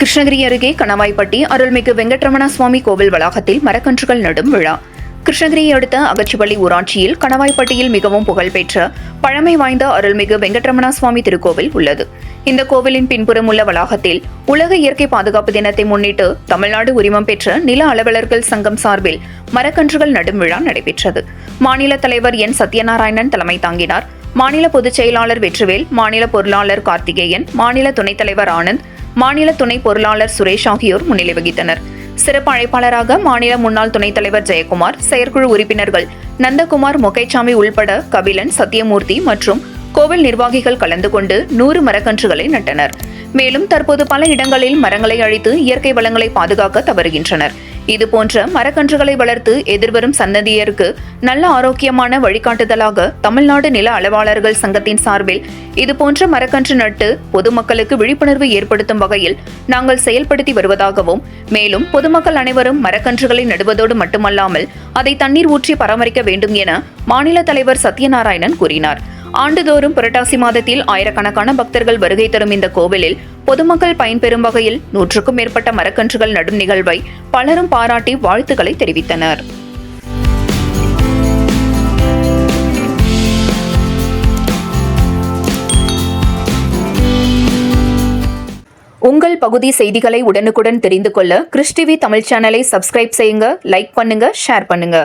கிருஷ்ணகிரி அருகே கணவாய்பட்டி அருள்மிகு வெங்கட்ரமண சுவாமி கோவில் வளாகத்தில் மரக்கன்றுகள் நடும் விழா. கிருஷ்ணகிரியை அடுத்த அகச்சிபள்ளி ஊராட்சியில் கணவாய்ப்பட்டியில் மிகவும் புகழ்பெற்ற பழமை வாய்ந்த அருள்மிகு வெங்கட்ரமண சுவாமி திருக்கோவில் உள்ளது. இந்த கோவிலின் பின்புறம் உள்ள வளாகத்தில் உலக இயற்கை பாதுகாப்பு தினத்தை முன்னிட்டு தமிழ்நாடு உரிமம் பெற்ற நில அலுவலர்கள் சங்கம் சார்பில் மரக்கன்றுகள் நடும் விழா நடைபெற்றது. மாநில தலைவர் என். சத்யநாராயணன் தலைமை தாங்கினார். மாநில பொதுச் செயலாளர் வெற்றிவேல் மாநில பொருளாளர் கார்த்திகேயன் மாநில துணைத் தலைவர் ஆனந்த் மாநில துணை பொருளாளர் சுரேஷ் ஆகியோர் முன்னிலை வகித்தனர். சிறப்பு அழைப்பாளராக மாநில முன்னாள் துணைத் தலைவர் ஜெயக்குமார் செயற்குழு உறுப்பினர்கள் நந்தகுமார் மொக்கைச்சாமி உள்பட கபிலன் சத்யமூர்த்தி மற்றும் கோவில் நிர்வாகிகள் கலந்து கொண்டு நூறு மரக்கன்றுகளை நட்டனர். மேலும் தற்போது பல இடங்களில் மரங்களை அழித்து இயற்கை வளங்களை பாதுகாக்க தவறுகின்றனர். இதுபோன்ற மரக்கன்றுகளை வளர்த்து எதிர்வரும் சன்னதியருக்கு நல்ல ஆரோக்கியமான வழிகாட்டுதலாக தமிழ்நாடு நில அளவாளர்கள் சங்கத்தின் சார்பில் இதுபோன்ற மரக்கன்று நட்டு பொதுமக்களுக்கு விழிப்புணர்வு ஏற்படுத்தும் வகையில் நாங்கள் செயல்படுத்தி வருவதாகவும் மேலும் பொதுமக்கள் அனைவரும் மரக்கன்றுகளை நடுவதோடு மட்டுமல்லாமல் அதை தண்ணீர் ஊற்றி பராமரிக்க வேண்டும் என மாநில தலைவர் சத்யநாராயணன் கூறினார். ஆண்டுதோறும் புரட்டாசி மாதத்தில் ஆயிரக்கணக்கான பக்தர்கள் வருகை தரும் இந்த கோவிலில் பொதுமக்கள் பயன்பெறும் வகையில் நூற்றுக்கும் மேற்பட்ட மரக்கன்றுகள் நடும் நிகழ்வை பலரும் பாராட்டி வாழ்த்துக்களை தெரிவித்தனர். உங்கள் பகுதி செய்திகளை உடனுக்குடன் தெரிந்து கொள்ள கிறிஸ்டிவி தமிழ் சேனலை சப்ஸ்கிரைப் செய்யுங்க லைக் பண்ணுங்க ஷேர் பண்ணுங்க.